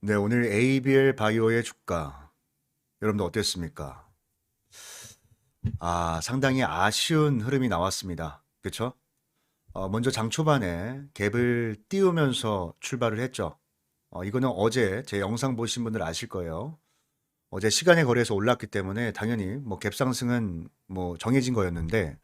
네, 오늘 ABL 바이오의 주가 여러분들 어땠습니까? 아, 상당히 아쉬운 흐름이 나왔습니다. 그쵸? 어, 먼저 장 초반에 갭을 띄우면서 출발을 했죠. 어, 이거는 어제 제 영상 보신 분들 아실 거예요. 어제 시간에 거래해서 올랐기 때문에 당연히 뭐 갭 상승은 뭐 정해진 거였는데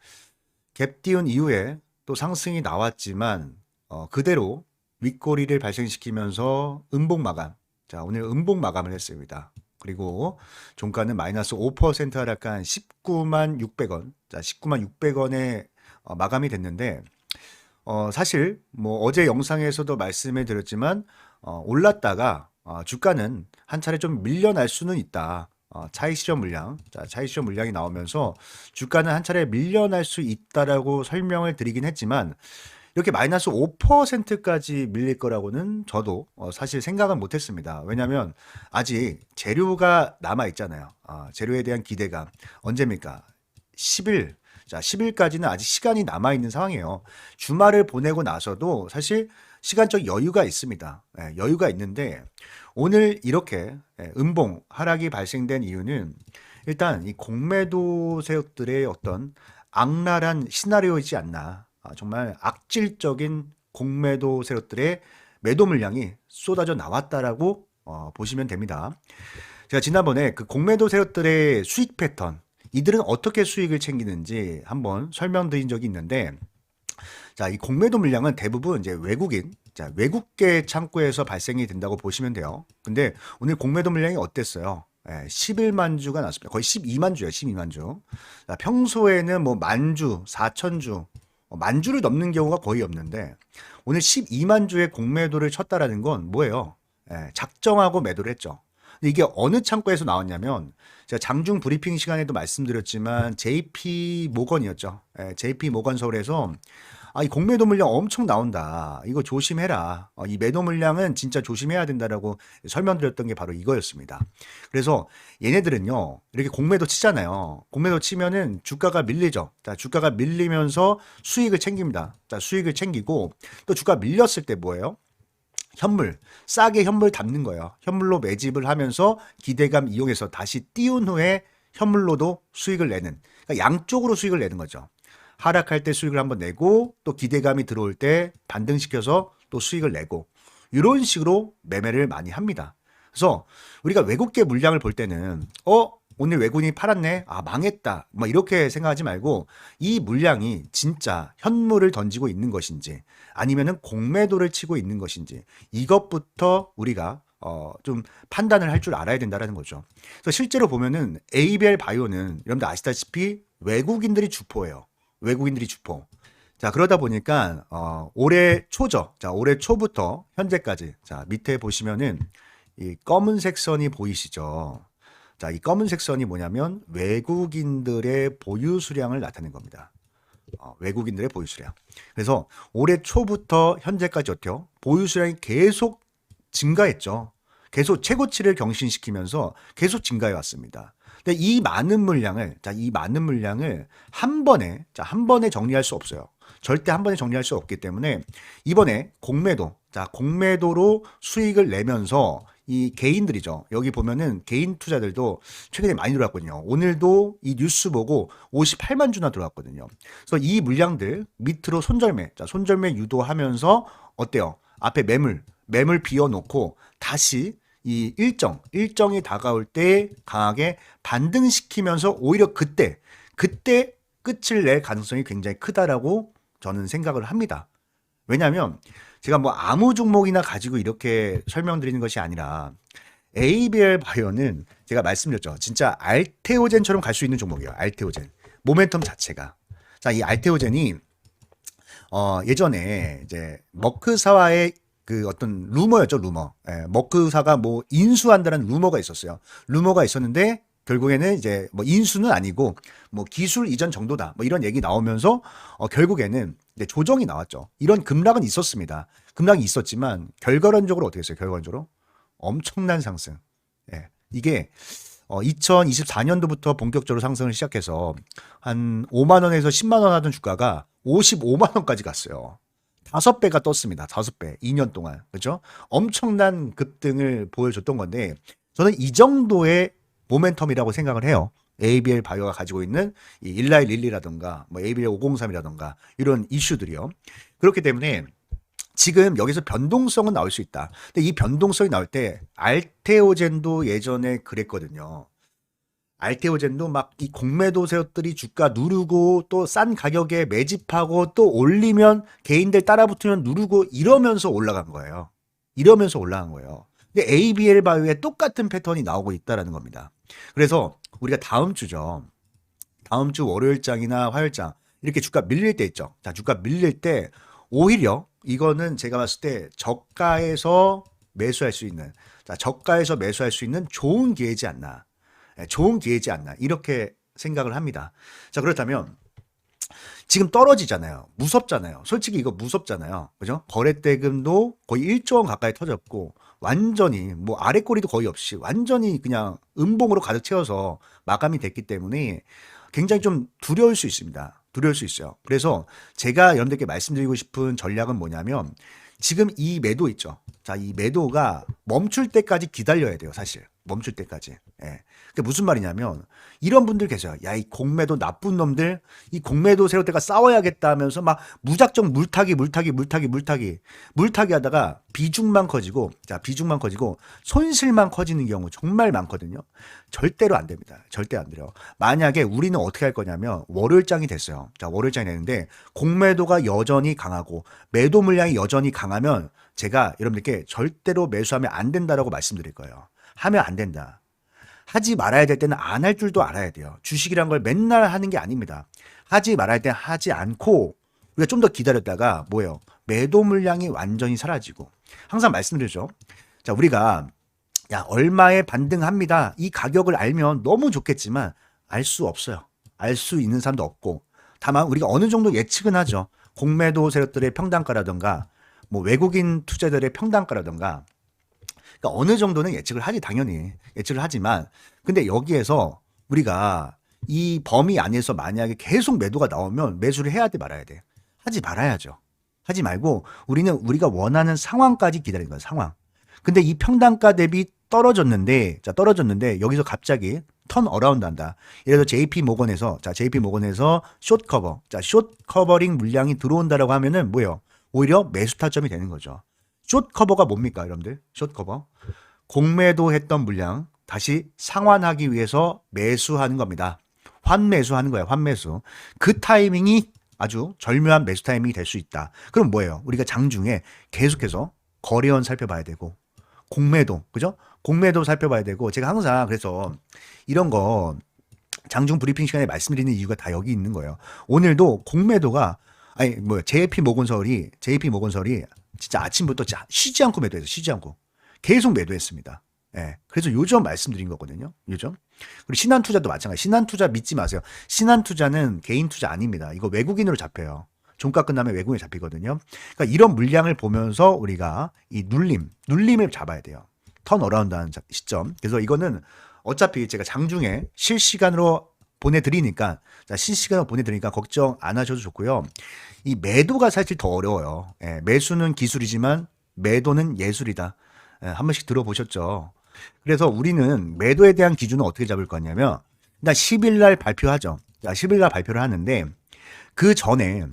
갭 띄운 이후에 또 상승이 나왔지만 어, 그대로 윗꼬리를 발생시키면서 음봉 마감. 자, 오늘 음봉 마감을 했습니다. 그리고 종가는 마이너스 5% 하락한 19만 600원. 자, 19만 600원에 어, 마감이 됐는데 어, 사실 뭐 어제 영상에서도 말씀해 드렸지만 어, 올랐다가 어, 주가는 한 차례 좀 밀려날 수는 있다. 어, 차익 실현 물량, 자, 차익 실현 물량이 나오면서 주가는 한 차례 밀려날 수 있다라고 설명을 드리긴 했지만 이렇게 마이너스 5%까지 밀릴 거라고는 저도 어, 사실 생각은 못했습니다. 왜냐하면 아직 재료가 남아 있잖아요. 아, 재료에 대한 기대감 언제입니까? 10일. 자, 10일까지는 아직 시간이 남아 있는 상황이에요. 주말을 보내고 나서도 사실 시간적 여유가 있습니다. 예, 여유가 있는데 오늘 이렇게 예, 음봉 하락이 발생된 이유는 일단 이 공매도 세력들의 어떤 악랄한 시나리오이지 않나. 아, 정말 악질적인 공매도 세력들의 매도 물량이 쏟아져 나왔다라고 어, 보시면 됩니다. 제가 지난번에 그 공매도 세력들의 수익 패턴, 이들은 어떻게 수익을 챙기는지 한번 설명드린 적이 있는데, 자, 이 공매도 물량은 대부분 이제 외국인, 자, 외국계 창구에서 발생이 된다고 보시면 돼요. 근데 오늘 공매도 물량이 어땠어요? 예, 11만 주가 났습니다. 거의 12만 주예요, 12만 주. 자, 평소에는 뭐 만 주, 4천 주, 어, 만 주를 넘는 경우가 거의 없는데 오늘 12만 주의 공매도를 쳤다라는 건 뭐예요? 예, 작정하고 매도를 했죠. 이게 어느 창구에서 나왔냐면 제가 장중 브리핑 시간에도 말씀드렸지만 JP 모건이었죠. 예, JP 모건 서울에서 아, 이 공매도 물량 엄청 나온다. 이거 조심해라. 어, 이 매도 물량은 진짜 조심해야 된다라고 설명드렸던 게 바로 이거였습니다. 그래서 얘네들은요, 이렇게 공매도 치잖아요. 공매도 치면은 주가가 밀리죠. 자, 주가가 밀리면서 수익을 챙깁니다. 자, 수익을 챙기고 또 주가 밀렸을 때 뭐예요? 현물, 싸게 현물 담는 거예요. 현물로 매집을 하면서 기대감 이용해서 다시 띄운 후에 현물로도 수익을 내는, 그러니까 양쪽으로 수익을 내는 거죠. 하락할 때 수익을 한번 내고 또 기대감이 들어올 때 반등시켜서 또 수익을 내고 이런 식으로 매매를 많이 합니다. 그래서 우리가 외국계 물량을 볼 때는 어 오늘 외국인이 팔았네 아 망했다 뭐 이렇게 생각하지 말고 이 물량이 진짜 현물을 던지고 있는 것인지 아니면은 공매도를 치고 있는 것인지 이것부터 우리가 어, 좀 판단을 할 줄 알아야 된다라는 거죠. 그래서 실제로 보면은 ABL 바이오는 여러분들 아시다시피 외국인들이 주포예요. 외국인들이 주포. 자, 그러다 보니까, 어, 올해 초죠. 자, 올해 초부터 현재까지. 자, 밑에 보시면은 이 검은색 선이 보이시죠? 자, 이 검은색 선이 뭐냐면 외국인들의 보유 수량을 나타낸 겁니다. 어, 외국인들의 보유 수량. 그래서 올해 초부터 현재까지 어때요? 보유 수량이 계속 증가했죠. 계속 최고치를 경신시키면서 계속 증가해 왔습니다. 근데 이 많은 물량을 자, 이 많은 물량을 한 번에 자, 한 번에 정리할 수 없어요. 절대 한 번에 정리할 수 없기 때문에 이번에 공매도 자, 공매도로 수익을 내면서 이 개인들이죠. 여기 보면은 개인 투자들도 최근에 많이 들어왔거든요. 오늘도 이 뉴스 보고 58만 주나 들어왔거든요. 그래서 이 물량들 밑으로 손절매, 자, 손절매 유도하면서 어때요? 앞에 매물, 매물 비워놓고 다시 이 일정, 일정이 다가올 때 강하게 반등시키면서 오히려 그때, 그때 끝을 낼 가능성이 굉장히 크다라고 저는 생각을 합니다. 왜냐하면 제가 뭐 아무 종목이나 가지고 이렇게 설명드리는 것이 아니라 ABL 바이오는 제가 말씀드렸죠. 진짜 알테오젠처럼 갈 수 있는 종목이에요. 알테오젠. 모멘텀 자체가. 자, 이 알테오젠이 어, 예전에 이제 머크사와의 그 어떤 루머였죠, 루머. 예, 머크사가 뭐 인수한다는 루머가 있었어요. 루머가 있었는데 결국에는 이제 뭐 인수는 아니고 뭐 기술 이전 정도다. 뭐 이런 얘기 나오면서 어, 결국에는 이제 조정이 나왔죠. 이런 급락은 있었습니다. 급락이 있었지만 결과론적으로 어떻게 했어요? 결과론적으로 엄청난 상승. 예. 이게 어, 2024년도부터 본격적으로 상승을 시작해서 한 5만 원에서 10만 원 하던 주가가 55만 원까지 갔어요. 다섯 배가 떴습니다. 다섯 배. 2년 동안. 그죠? 엄청난 급등을 보여줬던 건데, 저는 이 정도의 모멘텀이라고 생각을 해요. ABL 바이오가 가지고 있는 이 일라이 릴리라던가, 뭐 ABL 503이라던가, 이런 이슈들이요. 그렇기 때문에 지금 여기서 변동성은 나올 수 있다. 근데 이 변동성이 나올 때 알테오젠도 예전에 그랬거든요. 알테오젠도 막 이 공매도 세력들이 주가 누르고 또 싼 가격에 매집하고 또 올리면 개인들 따라붙으면 누르고 이러면서 올라간 거예요. 이러면서 올라간 거예요. 근데 ABL 바이오에 똑같은 패턴이 나오고 있다라는 겁니다. 그래서 우리가 다음 주죠. 다음 주 월요일장이나 화요일장 이렇게 주가 밀릴 때 있죠. 자, 주가 밀릴 때 오히려 이거는 제가 봤을 때 저가에서 매수할 수 있는 자, 저가에서 매수할 수 있는 좋은 기회지 않나. 예, 좋은 기회지 않나. 이렇게 생각을 합니다. 자, 그렇다면 지금 떨어지잖아요. 무섭잖아요. 솔직히 이거 무섭잖아요. 그죠? 거래대금도 거의 1조 원 가까이 터졌고 완전히 뭐 아래 꼬리도 거의 없이 완전히 그냥 음봉으로 가득 채워서 마감이 됐기 때문에 굉장히 좀 두려울 수 있습니다. 두려울 수 있어요. 그래서 제가 여러분들께 말씀드리고 싶은 전략은 뭐냐면 지금 이 매도 있죠. 자, 이 매도가 멈출 때까지 기다려야 돼요, 사실. 멈출 때까지. 예. 그게 무슨 말이냐면 이런 분들 계세요. 야, 이 공매도 나쁜 놈들, 이 공매도 세력들과 싸워야겠다 하면서 막 무작정 물타기, 물타기, 물타기, 물타기, 물타기 하다가 비중만 커지고, 자, 비중만 커지고 손실만 커지는 경우 정말 많거든요. 절대로 안 됩니다. 절대 안 돼요. 만약에 우리는 어떻게 할 거냐면 월요일장이 됐어요. 자, 월요일장이 됐는데 공매도가 여전히 강하고 매도 물량이 여전히 강하면 제가 여러분들께 절대로 매수하면 안 된다라고 말씀드릴 거예요. 하면 안 된다. 하지 말아야 될 때는 안 할 줄도 알아야 돼요. 주식이란 걸 맨날 하는 게 아닙니다. 하지 말아야 할때 하지 않고 우리가 좀 더 기다렸다가 뭐예요? 매도 물량이 완전히 사라지고 항상 말씀드리죠. 자, 우리가 야, 얼마에 반등합니다. 이 가격을 알면 너무 좋겠지만 알 수 없어요. 알 수 있는 사람도 없고 다만 우리가 어느 정도 예측은 하죠. 공매도 세력들의 평단가라든가 뭐 외국인 투자들의 평단가라든가 그러니까 어느 정도는 예측을 하지 당연히 예측을 하지만 근데 여기에서 우리가 이 범위 안에서 만약에 계속 매도가 나오면 매수를 해야 돼 말아야 돼 하지 말아야죠 하지 말고 우리는 우리가 원하는 상황까지 기다리는 거야 상황 근데 이 평단가 대비 떨어졌는데 자 떨어졌는데 여기서 갑자기 턴 어라운드 한다. 예를 들어 JP 모건에서 자 JP 모건에서 숏 커버 자 숏 커버링 물량이 들어온다라고 하면은 뭐예요? 오히려 매수 타점이 되는 거죠. 숏 커버가 뭡니까, 여러분들? 숏 커버. 공매도 했던 물량 다시 상환하기 위해서 매수하는 겁니다. 환매수하는 거예요. 환매수. 그 타이밍이 아주 절묘한 매수 타이밍이 될 수 있다. 그럼 뭐예요? 우리가 장중에 계속해서 거래원 살펴봐야 되고 공매도 그죠? 공매도 살펴봐야 되고 제가 항상 그래서 이런 거 장중 브리핑 시간에 말씀드리는 이유가 다 여기 있는 거예요. 오늘도 공매도가 아니 뭐 JP 모건설이 JP 모건설이 진짜 아침부터 쉬지 않고 매도해서 쉬지 않고 계속 매도했습니다. 예. 그래서 요점 말씀드린 거거든요. 요점. 그리고 신한 투자도 마찬가지. 신한 투자 믿지 마세요. 신한 투자는 개인 투자 아닙니다. 이거 외국인으로 잡혀요. 종가 끝나면 외국인에 잡히거든요. 그러니까 이런 물량을 보면서 우리가 이 눌림, 눌림을 잡아야 돼요. 턴 어라운드 하는 시점. 그래서 이거는 어차피 제가 장중에 실시간으로 보내드리니까 자, 실시간으로 보내드리니까 걱정 안 하셔도 좋고요. 이 매도가 사실 더 어려워요. 예, 매수는 기술이지만 매도는 예술이다. 예, 한 번씩 들어보셨죠? 그래서 우리는 매도에 대한 기준은 어떻게 잡을 거냐면 일단 10일 날 발표하죠. 자, 10일 날 발표를 하는데 그 전에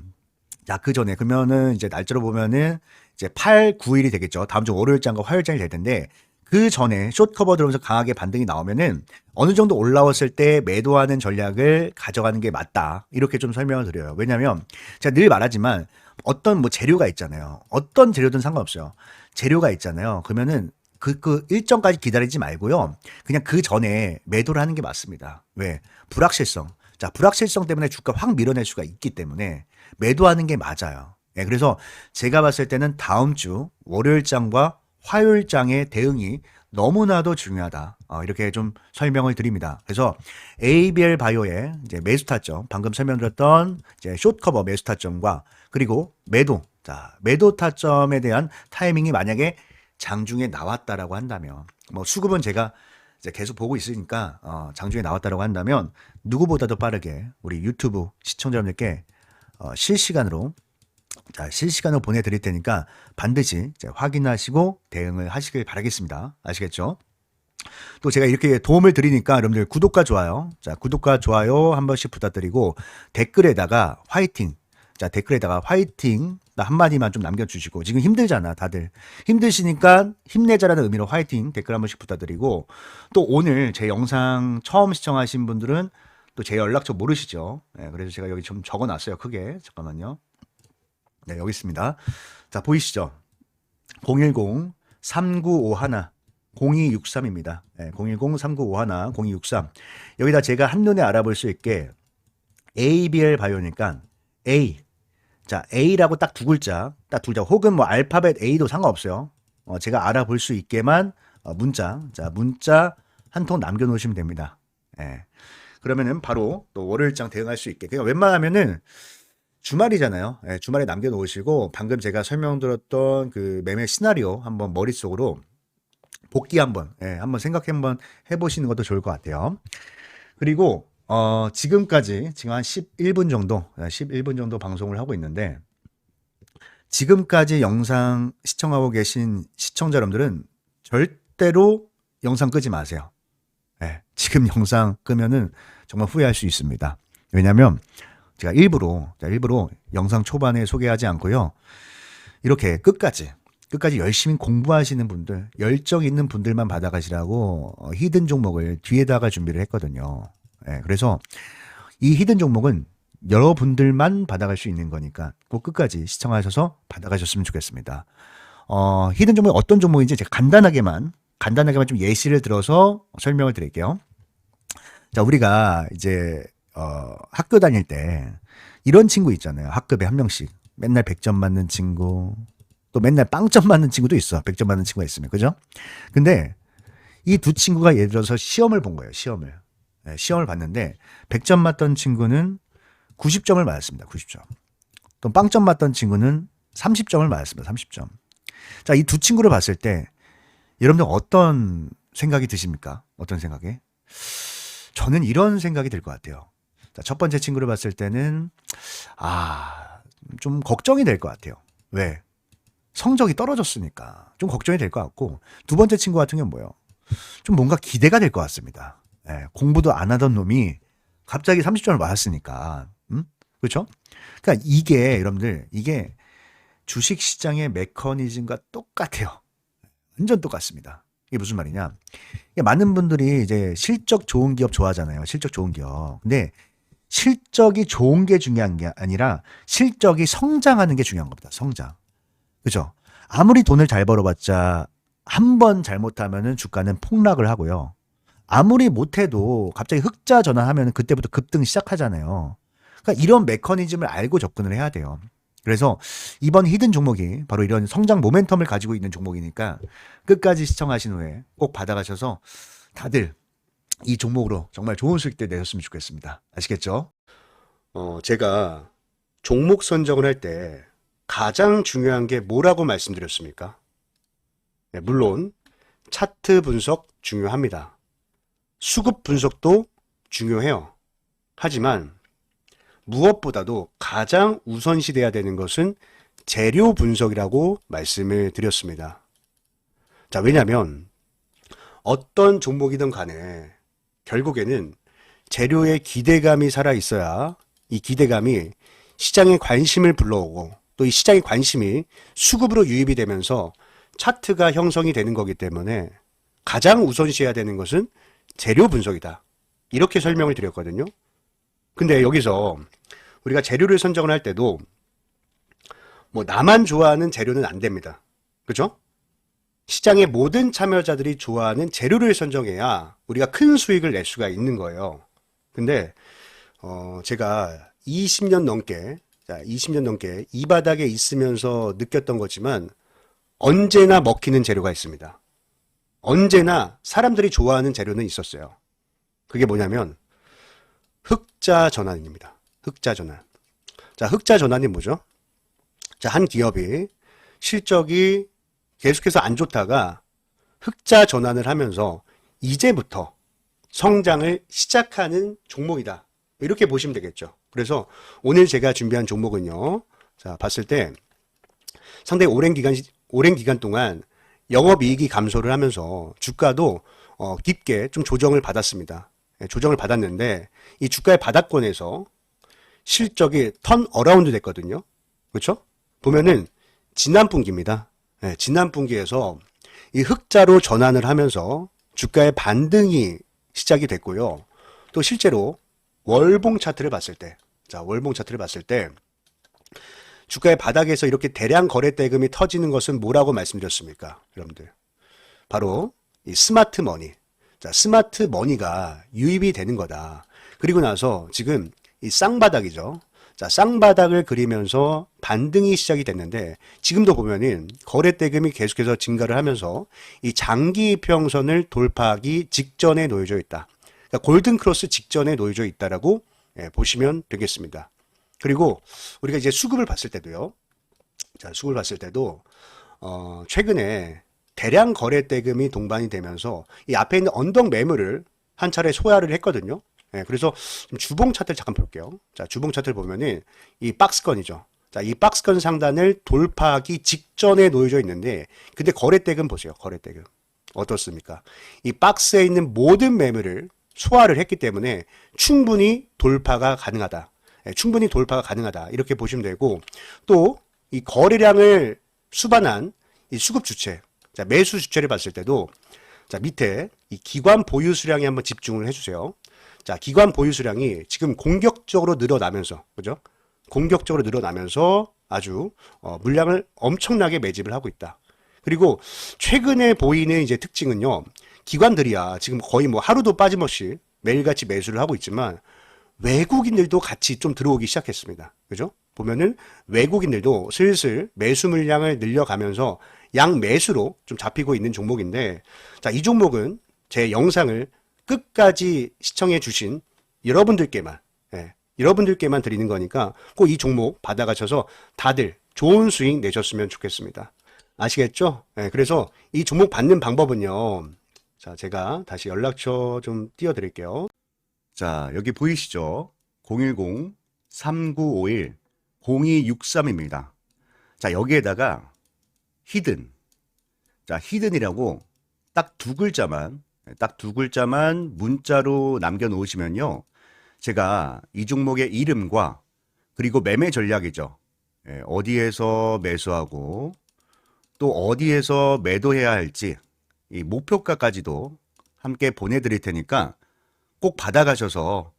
자, 그 전에 그러면은 이제 날짜로 보면은 이제 8, 9일이 되겠죠. 다음 주 월요일장과 화요일장이 될 텐데 그 전에 숏 커버 들어오면서 강하게 반등이 나오면은 어느 정도 올라왔을 때 매도하는 전략을 가져가는 게 맞다. 이렇게 좀 설명을 드려요. 왜냐면 제가 늘 말하지만 어떤 뭐 재료가 있잖아요. 어떤 재료든 상관없어요. 재료가 있잖아요. 그러면은 그, 그 일정까지 기다리지 말고요. 그냥 그 전에 매도를 하는 게 맞습니다. 왜? 불확실성. 자, 불확실성 때문에 주가 확 밀어낼 수가 있기 때문에 매도하는 게 맞아요. 예, 그래서 제가 봤을 때는 다음 주 월요일장과 화요일장의 대응이 너무나도 중요하다. 어, 이렇게 좀 설명을 드립니다. 그래서 ABL 바이오의 이제 매수 타점, 방금 설명드렸던 이제 숏 커버 매수 타점과 그리고 매도, 자, 매도 타점에 대한 타이밍이 만약에 장중에 나왔다라고 한다면, 뭐 수급은 제가 이제 계속 보고 있으니까 어, 장중에 나왔다라고 한다면 누구보다도 빠르게 우리 유튜브 시청자 여러분들께 어, 실시간으로 자, 실시간으로 보내드릴 테니까 반드시 확인하시고 대응을 하시길 바라겠습니다. 아시겠죠? 또 제가 이렇게 도움을 드리니까 여러분들 구독과 좋아요. 자, 구독과 좋아요 한 번씩 부탁드리고 댓글에다가 화이팅. 자, 댓글에다가 화이팅 나 한마디만 좀 남겨주시고 지금 힘들잖아 다들 힘드시니까 힘내자라는 의미로 화이팅 댓글 한 번씩 부탁드리고 또 오늘 제 영상 처음 시청하신 분들은 또 제 연락처 모르시죠 네, 그래서 제가 여기 좀 적어놨어요 크게 잠깐만요 네 여기 있습니다 자 보이시죠 010 3951 0263입니다. 네, 010-3951 0263. 여기다 제가 한눈에 알아볼 수 있게 ABL 바이오니까 A. 자, A라고 딱 두 글자, 딱 두 글자, 혹은 뭐 알파벳 A도 상관없어요. 어, 제가 알아볼 수 있게만 어, 문자, 자, 문자 한 통 남겨놓으시면 됩니다. 예. 그러면은 바로 또 월요일장 대응할 수 있게. 그러니까 웬만하면은 주말이잖아요. 예, 주말에 남겨놓으시고 방금 제가 설명드렸던 그 매매 시나리오 한번 머릿속으로 복귀 한번, 예, 한번 생각해 한번 해보시는 것도 좋을 것 같아요. 그리고 어, 지금까지 지금 한 11분 정도, 예, 11분 정도 방송을 하고 있는데 지금까지 영상 시청하고 계신 시청자 여러분들은 절대로 영상 끄지 마세요. 예, 지금 영상 끄면은 정말 후회할 수 있습니다. 왜냐하면 제가 일부러 자, 일부러 영상 초반에 소개하지 않고요. 이렇게 끝까지 끝까지 열심히 공부하시는 분들, 열정 있는 분들만 받아가시라고 어, 히든 종목을 뒤에다가 준비를 했거든요. 예, 그래서 이 히든 종목은 여러분들만 받아갈 수 있는 거니까 꼭 끝까지 시청하셔서 받아가셨으면 좋겠습니다. 어, 히든 종목이 어떤 종목인지 제가 간단하게만, 간단하게만 좀 예시를 들어서 설명을 드릴게요. 자, 우리가 이제, 어, 학교 다닐 때 이런 친구 있잖아요. 학급에 한 명씩. 맨날 100점 맞는 친구, 또 맨날 빵점 맞는 친구도 있어. 100점 맞는 친구가 있으면. 그죠? 근데 이 두 친구가 예를 들어서 시험을 본 거예요. 시험을. 네, 시험을 봤는데 100점 맞던 친구는 90점을 맞았습니다. 90점. 또 빵점 맞던 친구는 30점을 맞았습니다. 30점. 자, 이 두 친구를 봤을 때 여러분들 어떤 생각이 드십니까? 어떤 생각이? 저는 이런 생각이 들 것 같아요. 자, 첫 번째 친구를 봤을 때는 아, 좀 걱정이 될 것 같아요. 왜? 성적이 떨어졌으니까 좀 걱정이 될 것 같고 두 번째 친구 같은 경우는 뭐예요? 좀 뭔가 기대가 될 것 같습니다. 예, 공부도 안 하던 놈이 갑자기 30점을 맞았으니까 음? 그렇죠? 그러니까 이게 여러분들 이게 주식 시장의 메커니즘과 똑같아요. 완전 똑같습니다. 이게 무슨 말이냐? 많은 분들이 이제 실적 좋은 기업 좋아하잖아요. 실적 좋은 기업. 근데 실적이 좋은 게 중요한 게 아니라 실적이 성장하는 게 중요한 겁니다. 성장. 그죠? 아무리 돈을 잘 벌어봤자 한 번 잘못하면은 주가는 폭락을 하고요. 아무리 못해도 갑자기 흑자 전환하면 그때부터 급등 시작하잖아요. 그러니까 이런 메커니즘을 알고 접근을 해야 돼요. 그래서 이번 히든 종목이 바로 이런 성장 모멘텀을 가지고 있는 종목이니까 끝까지 시청하신 후에 꼭 받아가셔서 다들 이 종목으로 정말 좋은 수익들 내셨으면 좋겠습니다. 아시겠죠? 어, 제가 종목 선정을 할 때 가장 중요한 게 뭐라고 말씀드렸습니까? 네, 물론 차트 분석 중요합니다. 수급 분석도 중요해요. 하지만 무엇보다도 가장 우선시 돼야 되는 것은 재료 분석이라고 말씀을 드렸습니다. 자, 왜냐하면 어떤 종목이든 간에 결국에는 재료의 기대감이 살아 있어야 이 기대감이 시장의 관심을 불러오고 또 이 시장의 관심이 수급으로 유입이 되면서 차트가 형성이 되는 거기 때문에 가장 우선시해야 되는 것은 재료 분석이다. 이렇게 설명을 드렸거든요. 근데 여기서 우리가 재료를 선정을 할 때도 뭐 나만 좋아하는 재료는 안 됩니다. 그죠? 시장의 모든 참여자들이 좋아하는 재료를 선정해야 우리가 큰 수익을 낼 수가 있는 거예요. 근데 어 제가 20년 넘게 자, 20년 넘게 이 바닥에 있으면서 느꼈던 거지만 언제나 먹히는 재료가 있습니다. 언제나 사람들이 좋아하는 재료는 있었어요. 그게 뭐냐면 흑자 전환입니다. 흑자 전환. 자, 흑자 전환이 뭐죠? 자, 한 기업이 실적이 계속해서 안 좋다가 흑자 전환을 하면서 이제부터 성장을 시작하는 종목이다. 이렇게 보시면 되겠죠. 그래서 오늘 제가 준비한 종목은요. 자, 봤을 때 상당히 오랜 기간, 오랜 기간 동안 영업이익이 감소를 하면서 주가도 어, 깊게 좀 조정을 받았습니다. 예, 조정을 받았는데 이 주가의 바닥권에서 실적이 턴 어라운드 됐거든요. 그렇죠? 보면은 지난 분기입니다. 예, 지난 분기에서 이 흑자로 전환을 하면서 주가의 반등이 시작이 됐고요. 또 실제로 월봉 차트를 봤을 때, 자, 월봉 차트를 봤을 때 주가의 바닥에서 이렇게 대량 거래 대금이 터지는 것은 뭐라고 말씀드렸습니까? 여러분들. 바로 이 스마트 머니. 자, 스마트 머니가 유입이 되는 거다. 그리고 나서 지금 이 쌍바닥이죠. 자, 쌍바닥을 그리면서 반등이 시작이 됐는데 지금도 보면은 거래 대금이 계속해서 증가를 하면서 이 장기 평선을 돌파하기 직전에 놓여져 있다. 그러니까 골든 크로스 직전에 놓여져 있다라고 예, 보시면 되겠습니다. 그리고 우리가 이제 수급을 봤을 때도요. 자, 수급을 봤을 때도 어, 최근에 대량 거래 대금이 동반이 되면서 이 앞에 있는 언덕 매물을 한 차례 소화를 했거든요. 예, 그래서 좀 주봉 차트를 잠깐 볼게요. 자, 주봉 차트를 보면은 이 박스건이죠. 자, 이 박스건 상단을 돌파하기 직전에 놓여져 있는데, 근데 거래 대금 보세요. 거래 대금. 어떻습니까? 이 박스에 있는 모든 매물을 소화를 했기 때문에 충분히 돌파가 가능하다. 예, 충분히 돌파가 가능하다. 이렇게 보시면 되고, 또 이 거래량을 수반한 이 수급 주체, 자, 매수 주체를 봤을 때도, 자, 밑에 이 기관 보유 수량에 한번 집중을 해주세요. 자, 기관 보유 수량이 지금 공격적으로 늘어나면서, 그죠? 공격적으로 늘어나면서 아주 어, 물량을 엄청나게 매집을 하고 있다. 그리고 최근에 보이는 이제 특징은요, 기관들이야 지금 거의 뭐 하루도 빠짐없이 매일같이 매수를 하고 있지만 외국인들도 같이 좀 들어오기 시작했습니다. 그죠? 보면은 외국인들도 슬슬 매수 물량을 늘려가면서 양 매수로 좀 잡히고 있는 종목인데, 자, 이 종목은 제 영상을 끝까지 시청해 주신 여러분들께만, 예, 여러분들께만 드리는 거니까 꼭 이 종목 받아가셔서 다들 좋은 수익 내셨으면 좋겠습니다. 아시겠죠? 예, 그래서 이 종목 받는 방법은요. 자, 제가 다시 연락처 좀 띄워드릴게요. 자, 여기 보이시죠? 010-3951-0263입니다. 자, 여기에다가 히든. 자, 히든이라고 딱 두 글자만, 딱 두 글자만 문자로 남겨놓으시면요. 제가 이 종목의 이름과 그리고 매매 전략이죠. 예, 어디에서 매수하고 또 어디에서 매도해야 할지 이 목표가까지도 함께 보내드릴 테니까 꼭 받아가셔서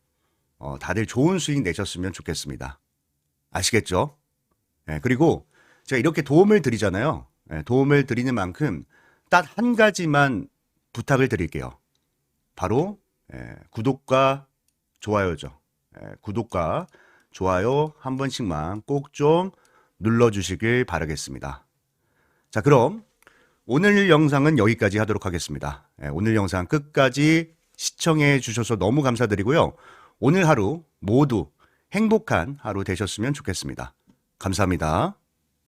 어, 다들 좋은 수익 내셨으면 좋겠습니다. 아시겠죠? 예, 그리고 제가 이렇게 도움을 드리잖아요. 예, 도움을 드리는 만큼 딱 한 가지만 부탁을 드릴게요. 바로 예, 구독과 좋아요죠. 예, 구독과 좋아요 한 번씩만 꼭 좀 눌러주시길 바라겠습니다. 자, 그럼 오늘 영상은 여기까지 하도록 하겠습니다. 예, 오늘 영상 끝까지 시청해 주셔서 너무 감사드리고요. 오늘 하루 모두 행복한 하루 되셨으면 좋겠습니다. 감사합니다.